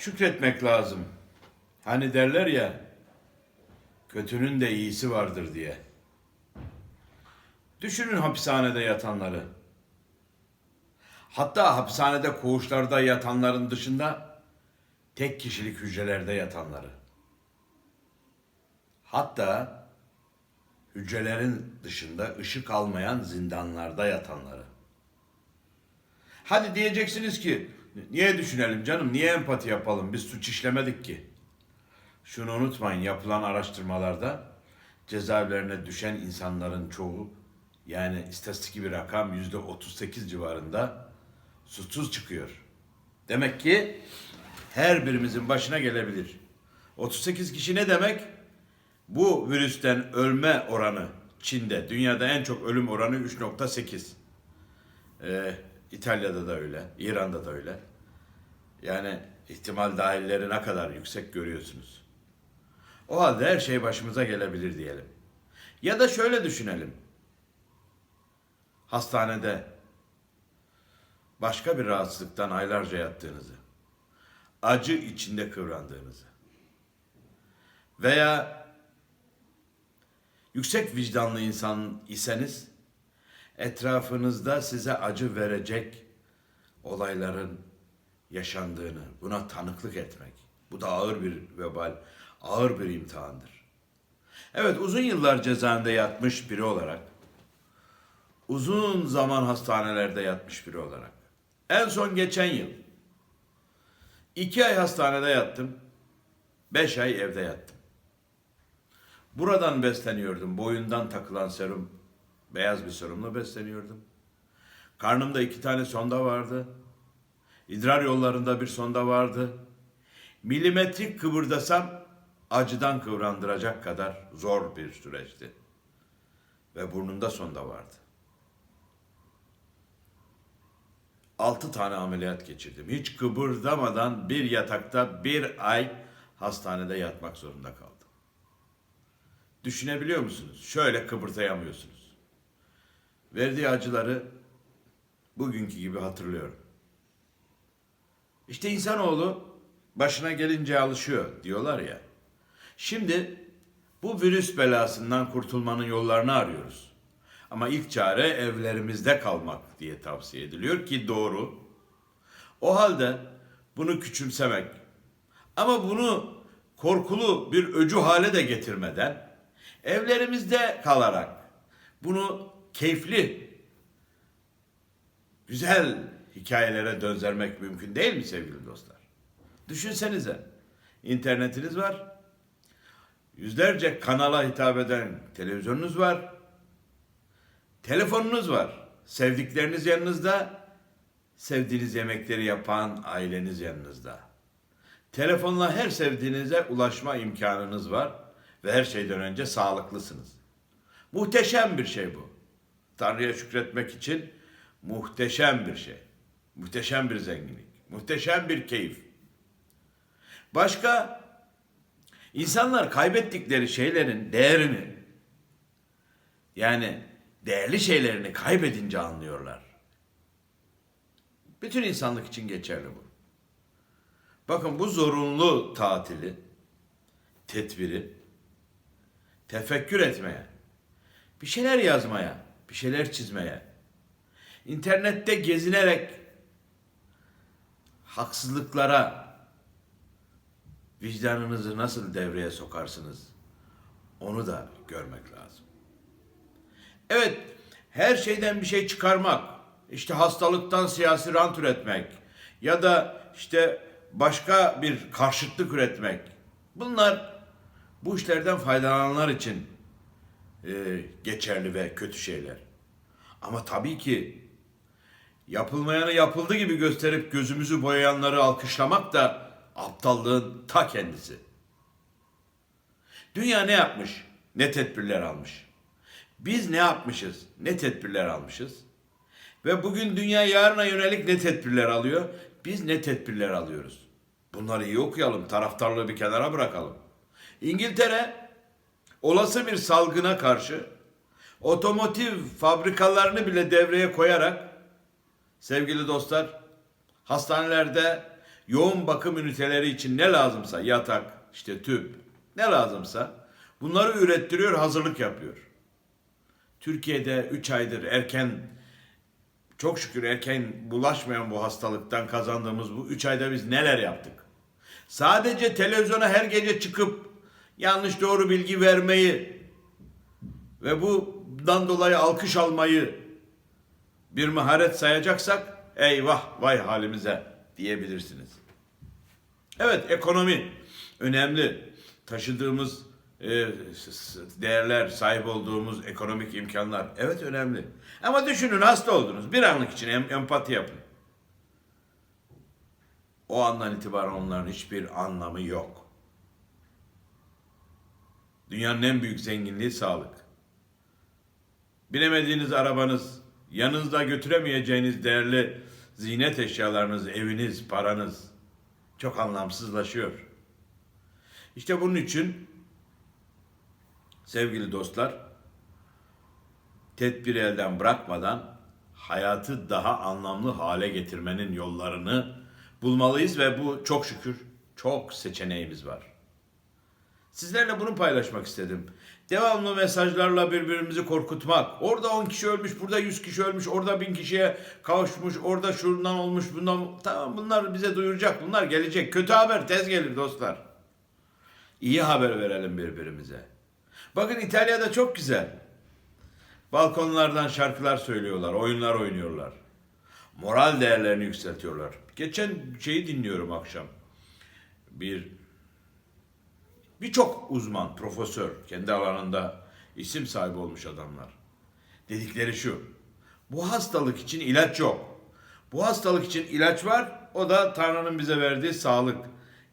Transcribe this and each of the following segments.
Şükretmek lazım. Hani derler ya, kötünün de iyisi vardır diye. Düşünün hapishanede yatanları. Hatta hapishanede koğuşlarda yatanların dışında tek kişilik hücrelerde yatanları. Hatta hücrelerin dışında ışık almayan zindanlarda yatanları. Hadi diyeceksiniz ki niye düşünelim canım, niye empati yapalım, biz suç işlemedik ki. Şunu unutmayın yapılan araştırmalarda cezaevlerine düşen insanların çoğu yani istatistik bir rakam yüzde 38 civarında suçsuz çıkıyor. Demek ki her birimizin başına gelebilir. 38 kişi ne demek? Bu virüsten ölme oranı Çin'de, dünyada en çok ölüm oranı 3.8. Ee, İtalya'da da öyle, İran'da da öyle. Yani ihtimal dahilleri ne kadar yüksek görüyorsunuz. O halde her şey başımıza gelebilir diyelim. Ya da şöyle düşünelim. Hastanede başka bir rahatsızlıktan aylarca yattığınızı, acı içinde kıvrandığınızı veya yüksek vicdanlı insan iseniz etrafınızda size acı verecek olayların yaşandığını, buna tanıklık etmek. Bu da ağır bir vebal, ağır bir imtihandır. Evet uzun yıllar cezaevinde yatmış biri olarak, uzun zaman hastanelerde yatmış biri olarak, en son geçen yıl iki ay hastanede yattım, beş ay evde yattım. Buradan besleniyordum. Boyundan takılan serum, beyaz bir serumla besleniyordum. Karnımda iki tane sonda vardı. İdrar yollarında bir sonda vardı. Milimetrik kıvırdasam acıdan kıvrandıracak kadar zor bir süreçti. Ve burnumda sonda vardı. Altı tane ameliyat geçirdim. Hiç kıpırdamadan bir yatakta bir ay hastanede yatmak zorunda kaldım. Düşünebiliyor musunuz? Şöyle kıpırdayamıyorsunuz. Verdiği acıları bugünkü gibi hatırlıyorum. İşte insanoğlu başına gelince alışıyor diyorlar ya. Şimdi bu virüs belasından kurtulmanın yollarını arıyoruz. Ama ilk çare evlerimizde kalmak diye tavsiye ediliyor ki doğru. O halde bunu küçümsemek ama bunu korkulu bir öcü hale de getirmeden evlerimizde kalarak bunu keyifli güzel hikayelere döndürmek mümkün değil mi sevgili dostlar? Düşünsenize. internetiniz var. Yüzlerce kanala hitap eden televizyonunuz var. Telefonunuz var. Sevdikleriniz yanınızda. Sevdiğiniz yemekleri yapan aileniz yanınızda. Telefonla her sevdiğinize ulaşma imkanınız var ve her şeyden önce sağlıklısınız. Muhteşem bir şey bu. Tanrı'ya şükretmek için muhteşem bir şey. Muhteşem bir zenginlik. Muhteşem bir keyif. Başka insanlar kaybettikleri şeylerin değerini yani değerli şeylerini kaybedince anlıyorlar. Bütün insanlık için geçerli bu. Bakın bu zorunlu tatili, tedbiri tefekkür etmeye, bir şeyler yazmaya, bir şeyler çizmeye, internette gezinerek haksızlıklara vicdanınızı nasıl devreye sokarsınız onu da görmek lazım. Evet, her şeyden bir şey çıkarmak, işte hastalıktan siyasi rant üretmek ya da işte başka bir karşıtlık üretmek. Bunlar bu işlerden faydalananlar için e, geçerli ve kötü şeyler. Ama tabii ki yapılmayanı yapıldı gibi gösterip gözümüzü boyayanları alkışlamak da aptallığın ta kendisi. Dünya ne yapmış? Ne tedbirler almış? Biz ne yapmışız? Ne tedbirler almışız? Ve bugün dünya yarına yönelik ne tedbirler alıyor? Biz ne tedbirler alıyoruz? Bunları iyi okuyalım, taraftarlığı bir kenara bırakalım. İngiltere olası bir salgına karşı otomotiv fabrikalarını bile devreye koyarak sevgili dostlar hastanelerde yoğun bakım üniteleri için ne lazımsa yatak, işte tüp, ne lazımsa bunları ürettiriyor, hazırlık yapıyor. Türkiye'de 3 aydır erken çok şükür erken bulaşmayan bu hastalıktan kazandığımız bu 3 ayda biz neler yaptık? Sadece televizyona her gece çıkıp yanlış doğru bilgi vermeyi ve bundan dolayı alkış almayı bir maharet sayacaksak eyvah vay halimize diyebilirsiniz. Evet ekonomi önemli. Taşıdığımız e, değerler, sahip olduğumuz ekonomik imkanlar evet önemli. Ama düşünün hasta oldunuz. Bir anlık için em- empati yapın. O andan itibaren onların hiçbir anlamı yok. Dünyanın en büyük zenginliği sağlık. Binemediğiniz arabanız, yanınızda götüremeyeceğiniz değerli ziynet eşyalarınız, eviniz, paranız çok anlamsızlaşıyor. İşte bunun için sevgili dostlar, tedbiri elden bırakmadan hayatı daha anlamlı hale getirmenin yollarını bulmalıyız ve bu çok şükür çok seçeneğimiz var. Sizlerle bunu paylaşmak istedim. Devamlı mesajlarla birbirimizi korkutmak. Orada 10 kişi ölmüş, burada 100 kişi ölmüş, orada 1000 kişiye kavuşmuş, orada şundan olmuş, bundan... Tamam bunlar bize duyuracak, bunlar gelecek. Kötü haber tez gelir dostlar. İyi haber verelim birbirimize. Bakın İtalya'da çok güzel. Balkonlardan şarkılar söylüyorlar, oyunlar oynuyorlar. Moral değerlerini yükseltiyorlar. Geçen şeyi dinliyorum akşam. Bir birçok uzman, profesör, kendi alanında isim sahibi olmuş adamlar. Dedikleri şu. Bu hastalık için ilaç yok. Bu hastalık için ilaç var. O da Tanrı'nın bize verdiği sağlık.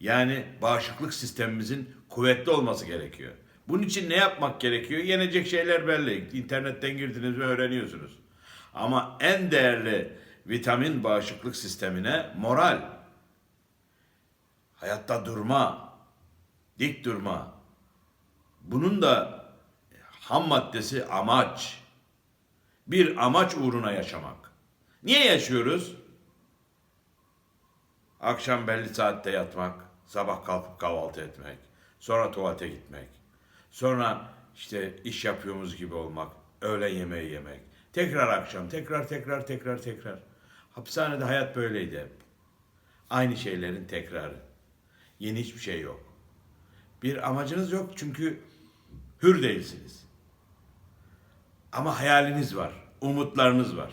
Yani bağışıklık sistemimizin kuvvetli olması gerekiyor. Bunun için ne yapmak gerekiyor? Yenecek şeyler belli. İnternetten girdiniz ve öğreniyorsunuz. Ama en değerli vitamin bağışıklık sistemine moral. Hayatta durma, dik durma. Bunun da ham maddesi amaç. Bir amaç uğruna yaşamak. Niye yaşıyoruz? Akşam belli saatte yatmak, sabah kalkıp kahvaltı etmek, sonra tuvalete gitmek, sonra işte iş yapıyoruz gibi olmak, öğlen yemeği yemek, tekrar akşam, tekrar tekrar tekrar tekrar. Hapishanede hayat böyleydi hep. Aynı şeylerin tekrarı. Yeni hiçbir şey yok. Bir amacınız yok çünkü hür değilsiniz. Ama hayaliniz var, umutlarınız var.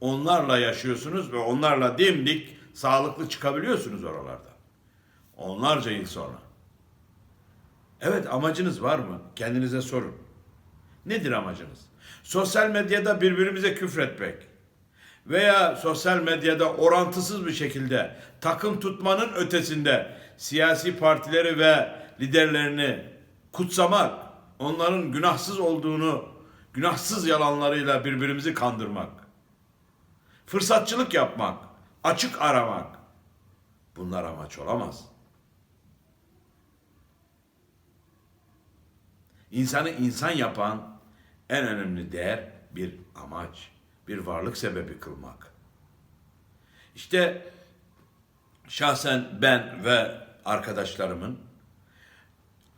Onlarla yaşıyorsunuz ve onlarla dimdik, sağlıklı çıkabiliyorsunuz oralarda. Onlarca yıl sonra. Evet amacınız var mı? Kendinize sorun. Nedir amacınız? Sosyal medyada birbirimize küfretmek veya sosyal medyada orantısız bir şekilde takım tutmanın ötesinde siyasi partileri ve liderlerini kutsamak, onların günahsız olduğunu günahsız yalanlarıyla birbirimizi kandırmak, fırsatçılık yapmak, açık aramak bunlar amaç olamaz. İnsanı insan yapan en önemli değer bir amaç, bir varlık sebebi kılmak. İşte şahsen ben ve arkadaşlarımın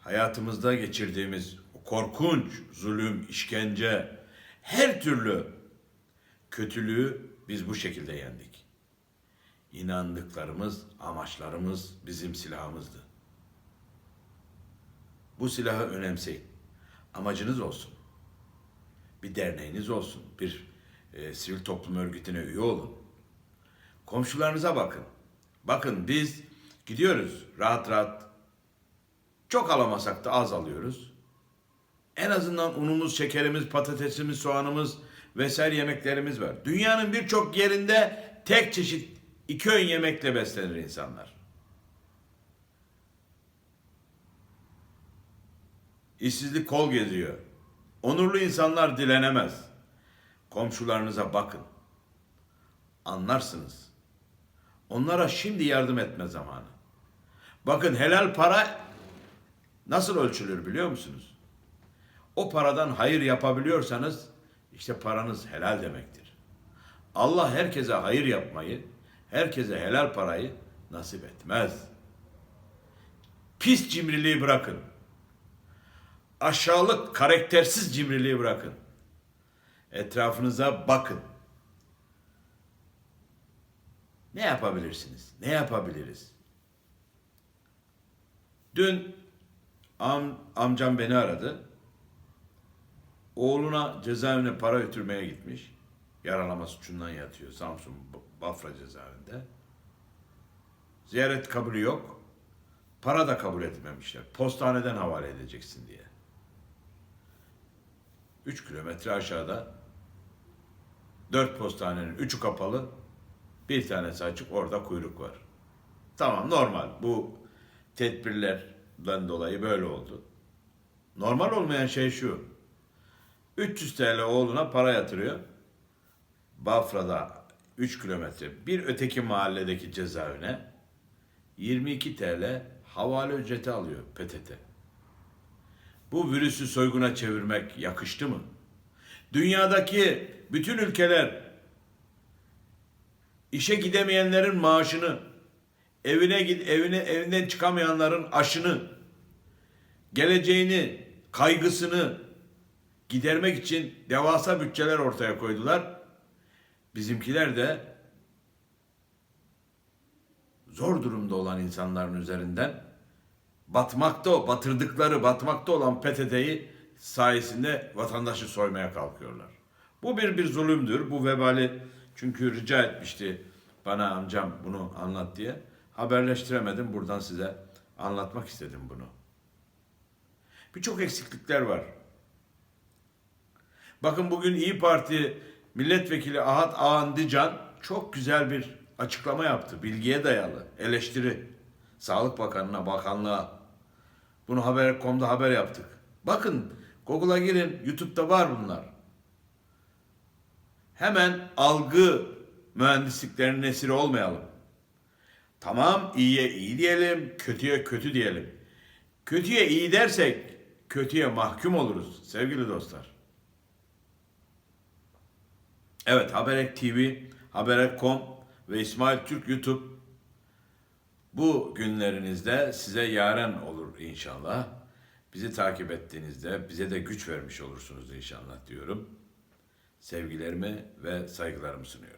hayatımızda geçirdiğimiz korkunç zulüm, işkence, her türlü kötülüğü biz bu şekilde yendik. İnandıklarımız, amaçlarımız bizim silahımızdı. Bu silahı önemseyin. Amacınız olsun. Bir derneğiniz olsun. Bir e, sivil toplum örgütüne üye olun. Komşularınıza bakın. Bakın biz gidiyoruz rahat rahat. Çok alamasak da az alıyoruz. En azından unumuz, şekerimiz, patatesimiz, soğanımız vesaire yemeklerimiz var. Dünyanın birçok yerinde tek çeşit iki öğün yemekle beslenir insanlar. İşsizlik kol geziyor. Onurlu insanlar dilenemez. Komşularınıza bakın. Anlarsınız. Onlara şimdi yardım etme zamanı. Bakın helal para nasıl ölçülür biliyor musunuz? O paradan hayır yapabiliyorsanız işte paranız helal demektir. Allah herkese hayır yapmayı, herkese helal parayı nasip etmez. Pis cimriliği bırakın. Aşağılık, karaktersiz cimriliği bırakın. Etrafınıza bakın. Ne yapabilirsiniz? Ne yapabiliriz? Dün am, amcam beni aradı. Oğluna cezaevine para götürmeye gitmiş. Yaralama suçundan yatıyor Samsun Bafra cezaevinde. Ziyaret kabulü yok. Para da kabul etmemişler. Postaneden havale edeceksin diye. 3 kilometre aşağıda dört postanenin üçü kapalı. Bir tanesi açık orada kuyruk var. Tamam normal. Bu tedbirlerden dolayı böyle oldu. Normal olmayan şey şu. 300 TL oğluna para yatırıyor. Bafra'da 3 kilometre bir öteki mahalledeki cezaevine 22 TL havale ücreti alıyor PTT. Bu virüsü soyguna çevirmek yakıştı mı? Dünyadaki bütün ülkeler işe gidemeyenlerin maaşını, evine git evine evinden çıkamayanların aşını, geleceğini, kaygısını gidermek için devasa bütçeler ortaya koydular. Bizimkiler de zor durumda olan insanların üzerinden batmakta, batırdıkları, batmakta olan PTT'yi sayesinde vatandaşı soymaya kalkıyorlar. Bu bir bir zulümdür. Bu vebali çünkü rica etmişti bana amcam bunu anlat diye. Haberleştiremedim. Buradan size anlatmak istedim bunu. Birçok eksiklikler var. Bakın bugün İyi Parti milletvekili Ahat Ağandıcan çok güzel bir açıklama yaptı. Bilgiye dayalı, eleştiri. Sağlık Bakanı'na, bakanlığa. Bunu Haber.com'da haber yaptık. Bakın Google'a girin, YouTube'da var bunlar. Hemen algı mühendisliklerinin esiri olmayalım. Tamam iyiye iyi diyelim, kötüye kötü diyelim. Kötüye iyi dersek kötüye mahkum oluruz sevgili dostlar. Evet Haberek TV, Haberek.com ve İsmail Türk YouTube bu günlerinizde size yaren olur inşallah. Bizi takip ettiğinizde bize de güç vermiş olursunuz inşallah diyorum. Sevgilerimi ve saygılarımı sunuyorum.